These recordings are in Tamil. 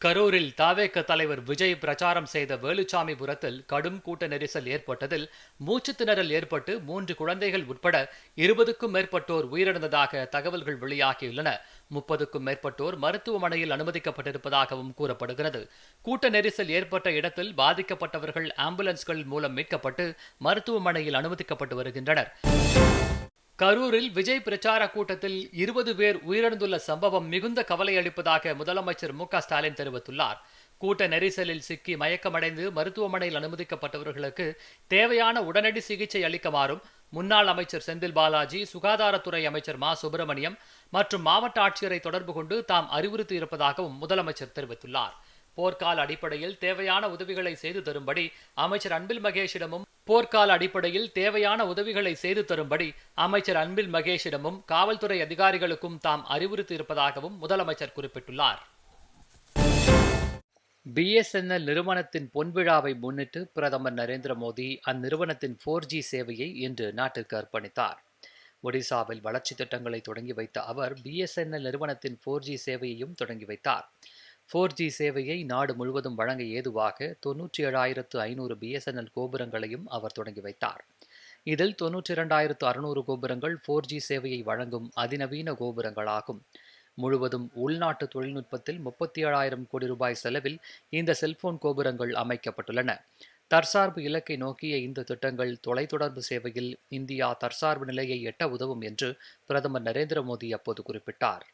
கரூரில் தாவேக தலைவர் விஜய் பிரச்சாரம் செய்த வேலுச்சாமிபுரத்தில் கடும் கூட்ட நெரிசல் ஏற்பட்டதில் மூச்சு திணறல் ஏற்பட்டு மூன்று குழந்தைகள் உட்பட இருபதுக்கும் மேற்பட்டோர் உயிரிழந்ததாக தகவல்கள் வெளியாகியுள்ளன. முப்பதுக்கும் மேற்பட்டோர் மருத்துவமனையில் அனுமதிக்கப்பட்டிருப்பதாகவும் கூறப்படுகிறது. கூட்ட நெரிசல் ஏற்பட்ட இடத்தில் பாதிக்கப்பட்டவர்கள் ஆம்புலன்ஸ்கள் மூலம் மீட்கப்பட்டு மருத்துவமனையில் அனுமதிக்கப்பட்டு வருகின்றனர். கரூரில் விஜய் பிரச்சார கூட்டத்தில் இருபது பேர் உயிரிழந்துள்ள சம்பவம் மிகுந்த கவலை அளிப்பதாக முதலமைச்சர் மு ஸ்டாலின் தெரிவித்துள்ளார். கூட்ட நெரிசலில் சிக்கி மயக்கமடைந்து மருத்துவமனையில் அனுமதிக்கப்பட்டவர்களுக்கு தேவையான உடனடி சிகிச்சை அளிக்குமாறும் முன்னாள் அமைச்சர் செந்தில் பாலாஜி சுகாதாரத்துறை அமைச்சர் மா. சுப்பிரமணியம் மற்றும் மாவட்ட ஆட்சியரை தொடர்பு கொண்டு தாம் அறிவுறுத்தி இருப்பதாகவும் முதலமைச்சர் தெரிவித்துள்ளார். போர்க்கால அடிப்படையில் தேவையான உதவிகளை செய்து தரும்படி அமைச்சர் அன்பில் மகேஷிடமும் போர்க்கால அடிப்படையில் தேவையான உதவிகளை செய்து தரும்படி அமைச்சர் அன்பில் மகேஷிடமும் காவல்துறை அதிகாரிகளுக்கும் தாம் அறிவுறுத்தியிருப்பதாகவும் முதலமைச்சர் குறிப்பிட்டுள்ளார். பிஎஸ்என்எல் நிறுவனத்தின் பொன்விழாவை முன்னிட்டு பிரதமர் நரேந்திர மோடி அந்நிறுவனத்தின் ஃபோர் ஜி சேவையை இன்று நாட்டிற்கு அர்ப்பணித்தார். ஒடிசாவில் வளர்ச்சி திட்டங்களை தொடங்கி வைத்த அவர் பிஎஸ்என்எல் நிறுவனத்தின் ஃபோர் ஜி சேவையையும் தொடங்கி வைத்தார். ஃபோர் ஜி சேவையை நாடு முழுவதும் வழங்க ஏதுவாக தொன்னூற்றி ஏழாயிரத்து ஐநூறு பிஎஸ்என்எல் கோபுரங்களையும் அவர் தொடங்கி வைத்தார். இதில் தொன்னூற்றி இரண்டாயிரத்து அறுநூறு கோபுரங்கள் ஃபோர் ஜி சேவையை வழங்கும் அதிநவீன கோபுரங்களாகும். முழுவதும் உள்நாட்டு தொழில்நுட்பத்தில் முப்பத்தி ஏழாயிரம் கோடி ரூபாய் செலவில் இந்த செல்போன் கோபுரங்கள் அமைக்கப்பட்டுள்ளன. தற்சார்பு இலக்கை நோக்கிய இந்த திட்டங்கள் தொலைத்தொடர்பு சேவையில் இந்தியா தற்சார்பு நிலையை எட்ட உதவும் என்று பிரதமர் நரேந்திர மோடி அப்போது குறிப்பிட்டார்.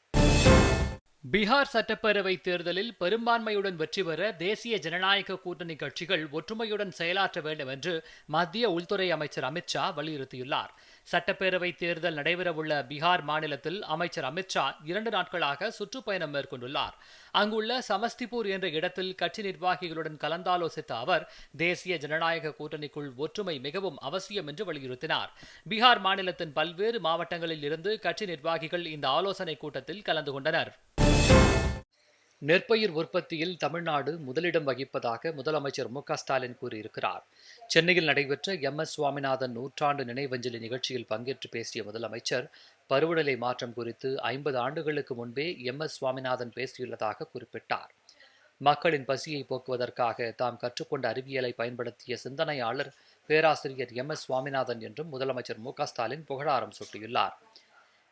பீகார் சட்டப்பேரவை தேர்தலில் பெரும்பான்மையுடன் வெற்றி பெற தேசிய ஜனநாயக கூட்டணி கட்சிகள் ஒற்றுமையுடன் செயலாற்ற வேண்டும் என்று மத்திய உள்துறை அமைச்சர் அமித்ஷா வலியுறுத்தியுள்ளார். சட்டப்பேரவை தேர்தல் நடைபெறவுள்ள பீகார் மாநிலத்தில் அமைச்சர் அமித்ஷா இரண்டு நாட்களாக சுற்றுப்பயணம் மேற்கொண்டுள்ளார். அங்குள்ள சமஸ்திபூர் என்ற இடத்தில் கட்சி நிர்வாகிகளுடன் கலந்தாலோசித்த அவர் தேசிய ஜனநாயக கூட்டணிக்குள் ஒற்றுமை மிகவும் அவசியம் என்று வலியுறுத்தினார். பீகார் மாநிலத்தின் பல்வேறு மாவட்டங்களில் இருந்து கட்சி நிர்வாகிகள் இந்த ஆலோசனைக் கூட்டத்தில் கலந்து கொண்டனர். நெற்பயிர் உற்பத்தியில் தமிழ்நாடு முதலிடம் வகிப்பதாக முதலமைச்சர் மு ஸ்டாலின் கூறியிருக்கிறார். சென்னையில் நடைபெற்ற எம் எஸ் சுவாமிநாதன் நூற்றாண்டு நினைவஞ்சலி நிகழ்ச்சியில் பங்கேற்று பேசிய முதலமைச்சர் பருவநிலை மாற்றம் குறித்து ஐம்பது ஆண்டுகளுக்கு முன்பே எம் எஸ் சுவாமிநாதன் பேசியுள்ளதாக குறிப்பிட்டார். மக்களின் பசியை போக்குவதற்காக தாம் கற்றுக்கொண்ட அறிவியலை பயன்படுத்திய சிந்தனையாளர் பேராசிரியர் எம் எஸ் சுவாமிநாதன் என்றும் முதலமைச்சர் மு ஸ்டாலின் புகழாரம் சூட்டியுள்ளார்.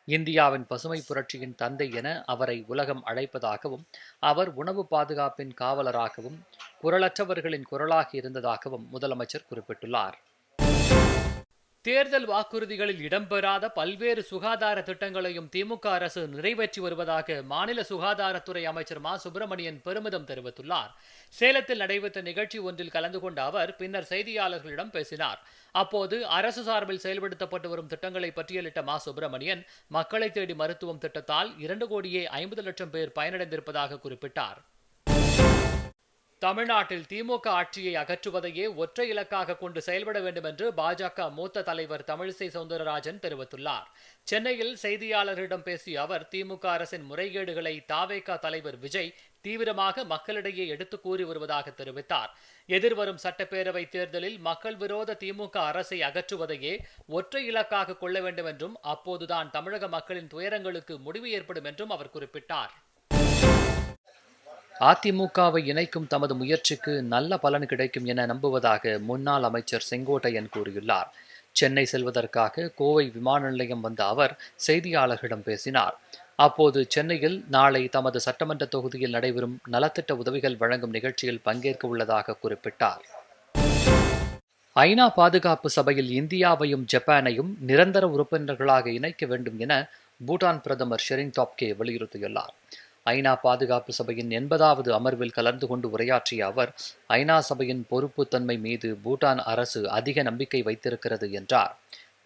இந்தியாவின் பசுமை புரட்சியின் தந்தை என அவரை உலகம் அழைப்பதாகவும் அவர் உணவு பாதுகாப்பின் காவலராகவும் குரலற்றவர்களின் குரலாக இருந்ததாகவும் முதலமைச்சர் குறிப்பிட்டுள்ளார். தேர்தல் வாக்குறுதிகளில் இடம்பெறாத பல்வேறு சுகாதார திட்டங்களையும் திமுக அரசு நிறைவேற்றி வருவதாக மாநில சுகாதாரத்துறை அமைச்சர் மா. சுப்பிரமணியன் பெருமிதம் தெரிவித்துள்ளார். சேலத்தில் நடைபெற்ற நிகழ்ச்சி ஒன்றில் கலந்து கொண்ட அவர் பின்னர் செய்தியாளர்களிடம் பேசினார். அப்போது அரசு சார்பில் செயல்படுத்தப்பட்டு வரும் திட்டங்களை பட்டியலிட்ட மா. சுப்பிரமணியன் மக்களை தேடி மருத்துவம் திட்டத்தால் இரண்டு கோடியே ஐம்பது லட்சம் பேர் பயனடைந்திருப்பதாக குறிப்பிட்டார். தமிழ்நாட்டில் திமுக ஆட்சியை அகற்றுவதையே ஒற்றை இலக்காக கொண்டு செயல்பட வேண்டும் என்று பாஜக மூத்த தலைவர் தமிழிசை சவுந்தரராஜன் தெரிவித்துள்ளார். சென்னையில் செய்தியாளர்களிடம் பேசிய அவர் திமுக அரசின் முறைகேடுகளை தாவேகா தலைவர் விஜய் தீவிரமாக மக்களிடையே எடுத்து கூறி வருவதாக தெரிவித்தார். எதிர்வரும் சட்டப்பேரவை தேர்தலில் மக்கள் விரோத திமுக அரசை அகற்றுவதையே ஒற்றை இலக்காக கொள்ள வேண்டும் என்றும் அப்போதுதான் தமிழக மக்களின் துயரங்களுக்கு முடிவு ஏற்படும் என்றும் அவர் குறிப்பிட்டார். அதிமுகவை இணைக்கும் தமது முயற்சிக்கு நல்ல பலன் கிடைக்கும் என நம்புவதாக முன்னாள் அமைச்சர் செங்கோட்டையன் கூறியுள்ளார். சென்னை செல்வதற்காக கோவை விமான நிலையம் வந்த அவர் செய்தியாளர்களிடம் பேசினார். அப்போது சென்னையில் நாளை தமது சட்டமன்ற தொகுதியில் நடைபெறும் நலத்திட்ட உதவிகள் வழங்கும் நிகழ்ச்சியில் பங்கேற்க உள்ளதாக குறிப்பிட்டார். ஐநா பாதுகாப்பு சபையில் இந்தியாவையும் ஜப்பானையும் நிரந்தர உறுப்பினர்களாக இணைக்க வேண்டும் என பூட்டான் பிரதமர் ஷெரிங் டாப்கே வலியுறுத்தியுள்ளார். ஐநா பாதுகாப்பு சபையின் எண்பதாவது அமர்வில் கலந்து கொண்டு உரையாற்றிய அவர் ஐநா சபையின் பொறுப்புத்தன்மை மீது பூட்டான் அரசு அதிக நம்பிக்கை வைத்திருக்கிறது என்றார்.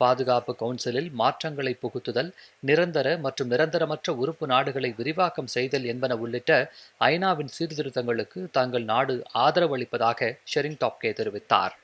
பாதுகாப்பு கவுன்சிலில் மாற்றங்களை புகுத்துதல் நிரந்தர மற்றும் நிரந்தரமற்ற உறுப்பு நாடுகளை விரிவாக்கம் செய்தல் என்பன உள்ளிட்ட ஐநாவின் சீர்திருத்தங்களுக்கு தங்கள் நாடு ஆதரவளிப்பதாக ஷெரிங் டாப்கே தெரிவித்தார்.